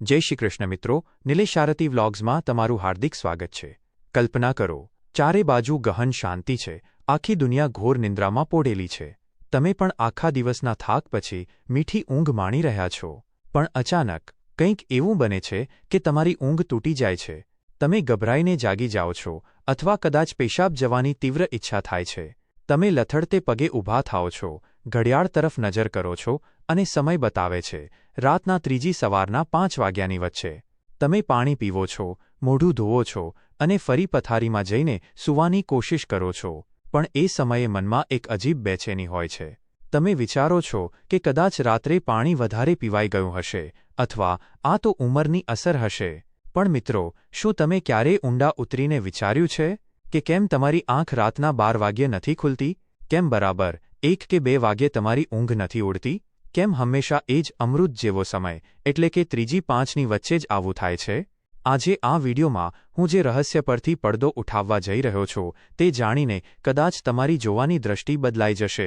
જય શ્રી કૃષ્ણ મિત્રો નિલેશ શારતી વ્લોગ્સમાં તમારું હાર્દિક સ્વાગત છે. કલ્પના કરો, ચારે બાજુ ગહન શાંતિ છે, આખી દુનિયા ઘોર નિંદ્રામાં પોડેલી છે. તમે પણ આખા દિવસના થાક પછી મીઠી ઊંઘ માણી રહ્યા છો. પણ અચાનક કંઈક એવું બને છે કે તમારી ઊંઘ તૂટી જાય છે. તમે ગભરાઈને જાગી જાઓ છો અથવા કદાચ પેશાબ જવાની તીવ્ર ઈચ્છા થાય છે. તમે લથડતે પગે ઊભા થાઓ છો, ઘડિયાળ તરફ નજર કરો છો અને સમય બતાવે છે. રાતના ત્રીજી સવારના પાંચ વાગ્યાની વચ્ચે. તમે પાણી પીવો છો, મોઢું ધોવો છો અને ફરી પથારીમાં જઈને સૂવાની કોશિશ કરો છો. પણ એ સમયે મનમાં એક અજીબ બેચેની હોય છે. તમે વિચારો છો કે કદાચ રાત્રે પાણી વધારે પીવાઈ ગયું હશે અથવા આ તો ઉંમરની અસર હશે. પણ મિત્રો, શું તમે ક્યારેય ઊંડા ઉતરીને વિચાર્યું છે કે કેમ તમારી આંખ રાતના બાર વાગ્યે નથી ખુલતી? કેમ બરાબર એક કે બે વાગ્યે તમારી ઊંઘ નથી ઉડતી? કેમ હંમેશા એ જ અમૃત જેવો સમય, એટલે કે ત્રીજી પાંચની વચ્ચે જ આવું થાય છે? આજે આ વિડીયોમાં હું જે રહસ્ય પરથી પડદો ઉઠાવવા જઈ રહ્યો છું, તે જાણીને કદાચ તમારી જોવાની દ્રષ્ટિ બદલાઈ જશે.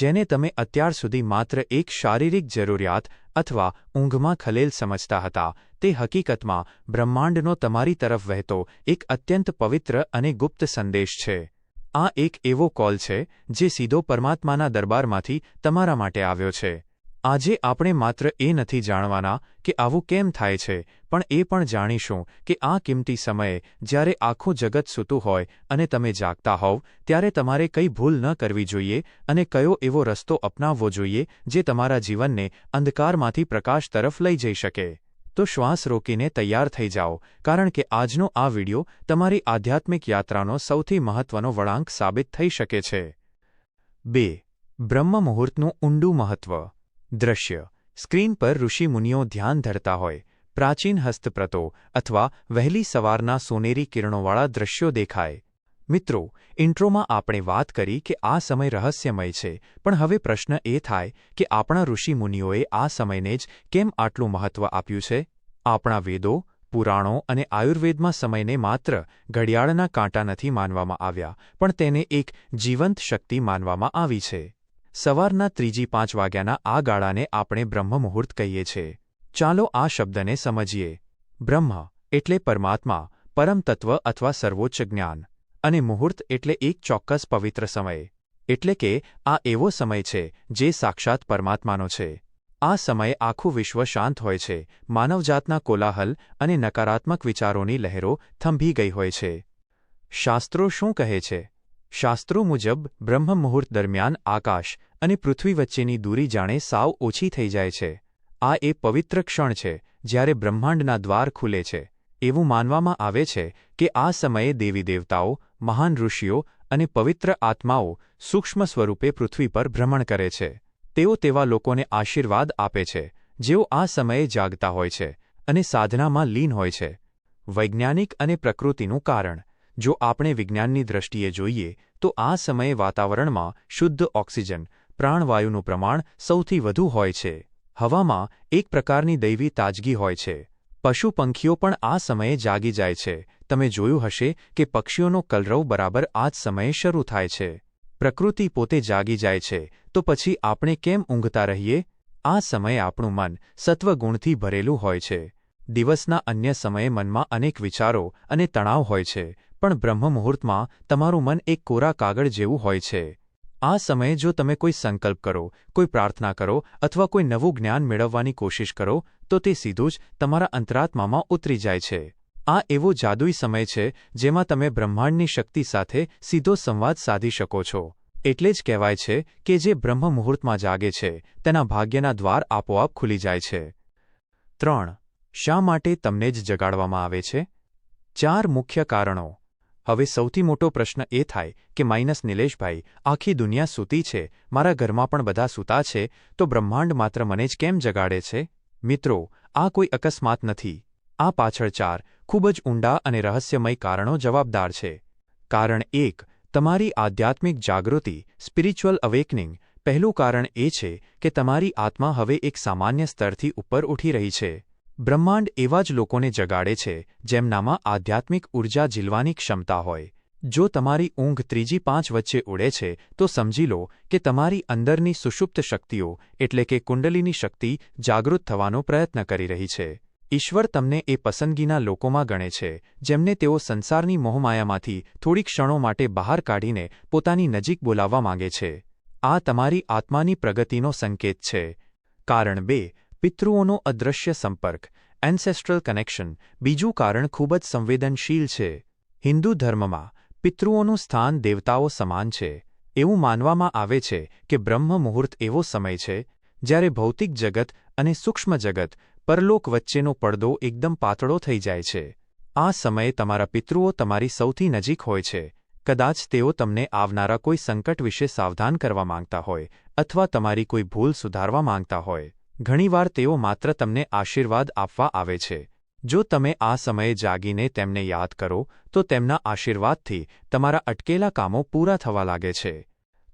જેને તમે અત્યાર સુધી માત્ર એક શારીરિક જરૂરિયાત અથવા ઊંઘમાં ખલેલ સમજતા હતા, તે હકીકતમાં બ્રહ્માંડનો તમારી તરફ વહેતો એક અત્યંત પવિત્ર અને ગુપ્ત સંદેશ છે. આ એક એવો કોલ છે, જે સીધો પરમાત્માના દરબારમાંથી તમારા માટે આવ્યો છે. આજે આપણે માત્ર એ નથી જાણવાના કે આવું કેમ થાય છે, પણ એ પણ જાણીશું કે આ કિંમતી સમયે જ્યારે આખું જગત સૂતું હોય અને તમે જાગતા હોવ, ત્યારે તમારે કઈ ભૂલ ન કરવી જોઈએ અને કયો એવો રસ્તો અપનાવવો જોઈએ જે તમારા જીવનને અંધકારમાંથી પ્રકાશ તરફ લઈ જઈ શકે. તો શ્વાસ રોકીને તૈયાર થઈ જાઓ, કારણ કે આજનો આ વિડિયો તમારી આધ્યાત્મિક યાત્રાનો સૌથી મહત્વનો વળાંક સાબિત થઈ શકે છે. બે બ્રહ્મ મુહૂર્તનું ઊંડું મહત્વ. દ્રશ્ય. સ્ક્રીન પર ઋષિમુનિઓ ધ્યાન ધરતા હોય, પ્રાચીન હસ્તપ્રતો અથવા વહેલી સવારના સોનેરી કિરણોવાળા દ્રશ્યો દેખાય. મિત્રો, ઇન્ટ્રોમાં આપણે વાત કરી કે આ સમય રહસ્યમય છે, પણ હવે પ્રશ્ન એ થાય કે આપણા ઋષિમુનિઓએ આ સમયને જ કેમ આટલું મહત્વ આપ્યું છે? આપણા વેદો, પુરાણો અને આયુર્વેદમાં સમયને માત્ર ઘડિયાળના કાંટા નથી માનવામાં આવ્યા, પણ તેને એક જીવંત શક્તિ માનવામાં આવી છે. સવારના ત્રીજી પાંચ વાગ્યાના આ ગાળાને આપણે બ્રહ્મ મુહૂર્ત કહીએ છીએ. ચાલો આ શબ્દને સમજીએ. બ્રહ્મ એટલે પરમાત્મા પરમ અથવા સર્વોચ્ચ જ્ઞાન અને મુહૂર્ત એટલે એક ચોક્કસ પવિત્ર સમય. એટલે કે, આ એવો સમય છે જે સાક્ષાત પરમાત્માનો છે. આ સમયે આખું વિશ્વ શાંત હોય છે, માનવજાતના કોલાહલ અને નકારાત્મક વિચારોની લહેરો થંભી ગઈ હોય છે. શાસ્ત્રો શું કહે છે? શાસ્ત્રો મુજબ બ્રહ્મ મુહૂર્ત દરમિયાન આકાશ અને પૃથ્વી વચ્ચેની દૂરી જાણે સાવ ઓછી થઈ જાય છે. આ એ પવિત્ર ક્ષણ છે, જ્યારે બ્રહ્માંડના દ્વાર ખુલે છે. એવું માનવામાં આવે છે કે આ સમયે દેવી દેવતાઓ મહાન ઋષિઓ અને પવિત્ર આત્માઓ સૂક્ષ્મ સ્વરૂપે પૃથ્વી પર ભ્રમણ કરે છે. તેઓ તેવા લોકોને આશીર્વાદ આપે છે, જેઓ આ સમયે જાગતા હોય છે અને સાધનામાં લીન હોય છે. વૈજ્ઞાનિક અને પ્રકૃતિનું કારણ જો આપણે વિજ્ઞાનની દ્રષ્ટિએ જોઈએ, તો આ સમયે વાતાવરણમાં શુદ્ધ ઓક્સિજન, પ્રાણવાયુનું પ્રમાણ સૌથી વધુ હોય છે. હવામાં એક પ્રકારની દૈવી તાજગી હોય છે. પશુ પંખીઓ પણ આ સમયે જાગી જાય છે. તમે જોયું હશે કે પક્ષીઓનો કલરવ બરાબર આ જ સમયે શરૂ થાય છે. પ્રકૃતિ પોતે જાગી જાય છે. તો પછી આપણે કેમ ઊંઘતા રહીએ? આ સમયે આપણું મન સત્વગુણથી ભરેલું હોય છે. દિવસના અન્ય સમયે મનમાં અનેક વિચારો અને તણાવ હોય છે. પણ બ્રહ્મ મુહૂર્તમાં તમારું મન એક કોરા કાગળ જેવું હોય છે. આ સમયે જો તમે કોઈ સંકલ્પ કરો, કોઈ પ્રાર્થના કરો અથવા કોઈ નવું જ્ઞાન મેળવવાની કોશિશ કરો, તો તે સીધું જ તમારા અંતરાત્મામાં ઉતરી જાય છે. આ એવો જાદુઈ સમય છે જેમાં તમે બ્રહ્માંડની શક્તિ સાથે સીધો સંવાદ સાધી શકો છો. એટલે જ કહેવાય છે કે જે બ્રહ્મ મુહૂર્તમાં જાગે છે, તેના ભાગ્યના દ્વાર આપોઆપ ખુલી જાય છે. ત્રણ. શા માટે તમને જ જગાડવામાં આવે છે? ચાર મુખ્ય કારણો. હવે સૌથી મોટો પ્રશ્ન એ થાય કે માઇનસ નિલેશભાઈ, આખી દુનિયા સૂતી છે, મારા ઘરમાં પણ બધા સૂતા છે, તો બ્રહ્માંડ માત્ર મને જ કેમ જગાડે છે? મિત્રો, આ કોઈ અકસ્માત નથી. આ પાછળ ચાર ખૂબ જ ઊંડા અને રહસ્યમય કારણો જવાબદાર છે. કારણ એક, તમારી આધ્યાત્મિક જાગૃતિ, સ્પિરિચ્યુઅલ અવેકનિંગ, પહેલું કારણ એ છે કે તમારી આત્મા હવે એક સામાન્ય સ્તરથી ઉપર ઉઠી રહી છે. બ્રહ્માંડ એવા જ લોકોને જગાડે છે, જેમનામાં આધ્યાત્મિક ઊર્જા ઝીલવાની ક્ષમતા હોય. જો તમારી ઊંઘ ત્રીજી પાંચ વચ્ચે ઉડે છે, તો સમજી લો કે તમારી અંદરની સુષુપ્ત શક્તિઓ, એટલે કે કુંડલીની શક્તિ, જાગૃત થવાનો પ્રયત્ન કરી રહી છે. ઈશ્વર તમને એ પસંદગીના લોકોમાં ગણે છે, જેમને તેઓ સંસારની મોહમાયામાંથી થોડી ક્ષણો માટે બહાર કાઢીને પોતાની નજીક બોલાવવા માંગે છે. આ તમારી આત્માની પ્રગતિનો સંકેત છે. કારણ બે પિતૃઓનો અદૃશ્ય સંપર્ક એન્સેસ્ટ્રલ કનેક્શન બીજું કારણ ખૂબ જ સંવેદનશીલ છે. હિન્દુ ધર્મમાં પિતૃઓનું સ્થાન દેવતાઓ સમાન છે. એવું માનવામાં આવે છે કે બ્રહ્મ મુહૂર્ત એવો સમય છે, જ્યારે ભૌતિક જગત અને સૂક્ષ્મ જગત પરલોક વચ્ચેનો પડદો એકદમ પાતળો થઈ જાય છે. આ સમયે તમારા પિતૃઓ તમારી સૌથી નજીક હોય છે. કદાચ તેઓ તમને આવનારા કોઈ સંકટ વિશે સાવધાન કરવા માંગતા હોય અથવા તમારી કોઈ ભૂલ સુધારવા માંગતા હોય. ઘણીવાર તેઓ માત્ર તમને આશીર્વાદ આપવા આવે છે. જો તમે આ સમયે જાગીને તેમને યાદ કરો, તો તેમના આશીર્વાદથી તમારા અટકેલા કામો પૂરા થવા લાગે છે.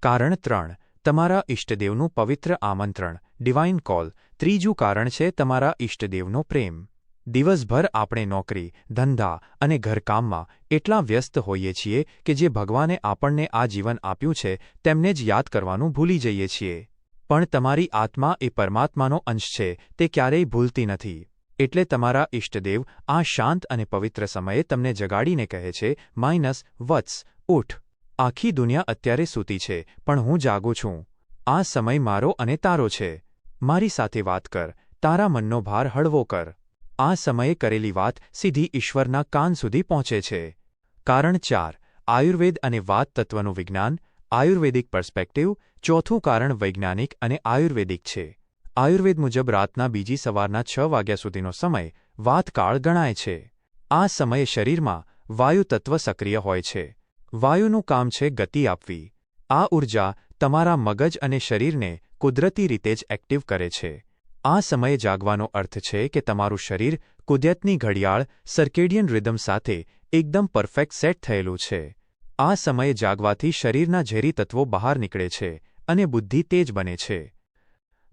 કારણ ત્રણ, તમારા ઇષ્ટદેવનું પવિત્ર આમંત્રણ ડિવાઇન કોલ ત્રીજું કારણ છે તમારા ઇષ્ટદેવનો પ્રેમ. દિવસભર આપણે નોકરી, ધંધા અને ઘરકામમાં એટલા વ્યસ્ત હોઈએ છીએ કે જે ભગવાને આપણને આ જીવન આપ્યું છે, તેમને જ યાદ કરવાનું ભૂલી જઈએ છીએ. પણ તમારી આત્મા એ પરમાત્માનો અંશ છે, તે ક્યારેય ભૂલતી નથી. એટલે તમારા ઇષ્ટદેવ આ શાંત અને પવિત્ર સમયે તમને જગાડીને કહે છે, માઇનસ, વત્સ, ઉઠ. આખી દુનિયા અત્યારે સૂતી છે, પણ હું જાગું છું. આ સમય મારો અને તારો છે. મારી સાથે વાત કર, તારા મનનો ભાર હળવો કર. આ સમયે કરેલી વાત સીધી ઈશ્વરના કાન સુધી પહોંચે છે. કારણ ચાર, આયુર્વેદ અને વાત તત્વનું વિજ્ઞાન આયુર્વેદિક પર્સ્પેક્ટિવ ચોથું કારણ વૈજ્ઞાનિક અને આયુર્વેદિક છે. આયુર્વેદ મુજબ રાતના બીજી સવારના છ વાગ્યા સુધીનો સમય વાતકાળ ગણાય છે. આ સમયે શરીરમાં વાયુ તત્વ સક્રિય હોય છે. વાયુનું કામ છે ગતિ આપવી. આ ઊર્જા તમારા મગજ અને શરીરને કુદરતી રીતે જ એક્ટિવ કરે છે. આ સમયે જાગવાનો અર્થ છે કે તમારું શરીર કુદરતની ઘડિયાળ સર્કેડિયન રિધમ સાથે એકદમ પરફેક્ટ સેટ થયેલું છે. આ સમયે જાગવાથી શરીરના ઝેરી તત્વો બહાર નીકળે છે અને બુદ્ધિ તેજ બને છે.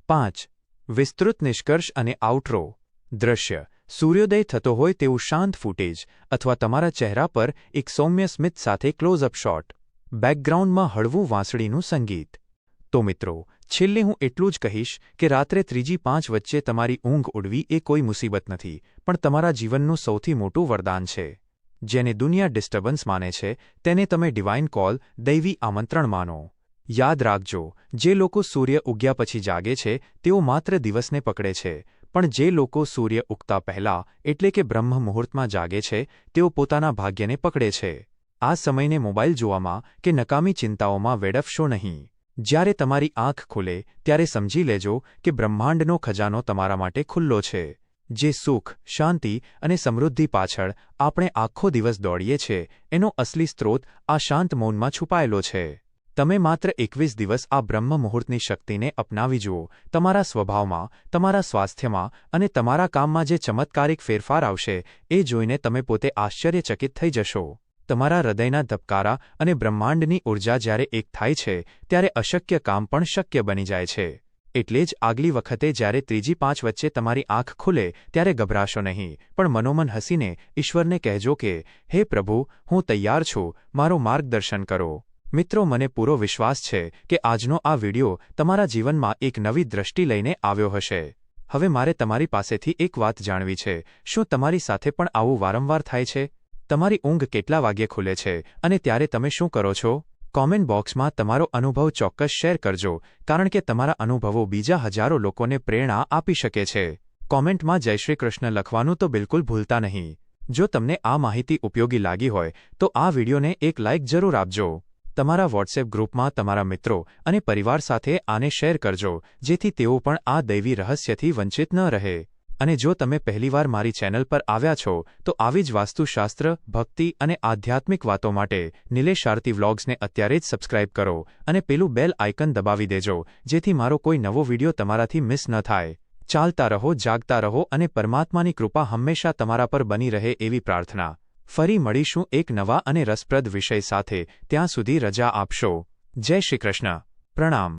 પાંચ, વિસ્તૃત નિષ્કર્ષ અને આઉટરો દ્રશ્ય. સૂર્યોદય થતો હોય તેવું શાંત ફૂટેજ અથવા તમારા ચહેરા પર એક સૌમ્ય સ્મિત સાથે ક્લોઝઅપ શોટ બેકગ્રાઉન્ડમાં હળવું વાંસળીનું સંગીત. તો મિત્રો, છેલ્લે હું એટલું જ કહીશ કે રાત્રે ત્રીજી પાંચ વચ્ચે તમારી ઊંઘ ઉડવી એ કોઈ મુસીબત નથી, પણ તમારા જીવનનું સૌથી મોટું વરદાન છે. જેને દુનિયા ડિસ્ટર્બન્સ માને છે, તેને તમે ડિવાઇન કોલ દૈવી આમંત્રણ માનો. યાદ રાખજો, જે લોકો સૂર્ય ઉગ્યા પછી જાગે છે, તેઓ માત્ર દિવસને પકડે છે, પણ જે લોકો સૂર્ય ઉગતા પહેલા, એટલે કે બ્રહ્મ મુહૂર્તમાં જાગે છે, તેઓ પોતાના ભાગ્યને પકડે છે. આ સમયને મોબાઈલ જોવામાં કે નકામી ચિંતાઓમાં વેડફશો નહીં. જ્યારે તમારી આંખ ખુલે, ત્યારે સમજી લેજો કે બ્રહ્માંડનો ખજાનો તમારા માટે ખુલ્લો છે. જે સુખ, શાંતિ અને સમૃદ્ધિ પાછળ આપણે આખો દિવસ દોડીએ છીએ, એનો અસલી સ્ત્રોત આ શાંત મૌનમાં છુપાયેલો છે. તમે માત્ર એકવીસ દિવસ આ બ્રહ્મ મુહૂર્તની શક્તિને અપનાવી જુઓ. તમારા સ્વભાવમાં, તમારા સ્વાસ્થ્યમાં અને તમારા કામમાં જે ચમત્કારિક ફેરફાર આવશે, એ જોઈને તમે પોતે આશ્ચર્યચકિત થઈ જશો. તમારા હૃદયના ધબકારા અને બ્રહ્માંડની ઊર્જા જ્યારે એક થાય છે, ત્યારે અશક્ય કામ પણ શક્ય બની જાય છે. એટલે જ આગલી વખતે જ્યારે ત્રીજી પાંચ વચ્ચે તમારી આંખ ખુલે ત્યારે ગભરાશો નહીં. પણ મનોમન હસીને ઈશ્વરને કહેજો કે, હે પ્રભુ, હું તૈયાર છું. મારો માર્ગદર્શન કરો. મિત્રો, મને પૂરો વિશ્વાસ છે કે આજનો આ વિડિયો તમારા જીવનમાં એક નવી દ્રષ્ટિ લઈને આવ્યો હશે. હવે મારે તમારી પાસેથી એક વાત જાણવી છે. શું તમારી સાથે પણ આવું વારંવાર થાય છે? તમારી ઊંઘ કેટલા વાગ્યે ખુલે છે? અને ત્યારે તમે શું કરો છો? કોમેન્ટ બોક્સમાં તમારો અનુભવ ચોક્કસ શેર કરજો, કારણ કે તમારા અનુભવો બીજા હજારો લોકોને પ્રેરણા આપી શકે છે. કોમેન્ટમાં જય શ્રી કૃષ્ણ લખવાનું તો બિલકુલ ભૂલતા નહીં. જો તમને આ માહિતી ઉપયોગી લાગી હોય, તો આ વિડીયોને એક લાઇક જરૂર આપજો. તમારા વોટ્સએપ ગ્રુપમાં તમારા મિત્રો અને પરિવાર સાથે આને શેર કરજો, જેથી તેઓ પણ આ દૈવી રહસ્યથી વંચિત ન રહે. અને જો તમે પહેલીવાર મારી ચેનલ પર આવ્યા છો, તો આવી જ વાસ્તુશાસ્ત્ર, ભક્તિ અને આધ્યાત્મિક વાતો માટે નિલેશ વ્લોગ્સને અત્યારે જ સબસ્ક્રાઇબ કરો અને પેલું બેલ આઇકન દબાવી દેજો, જેથી મારો કોઈ નવો વિડિયો તમારાથી મિસ ન થાય. ચાલતા રહો, જાગતા રહો અને પરમાત્માની કૃપા હંમેશા તમારા પર બની રહે એવી પ્રાર્થના. ફરી મળીશું એક નવા અને રસપ્રદ વિષય સાથે, ત્યાં સુધી રજા આપશો. જય શ્રી કૃષ્ણ. પ્રણામ.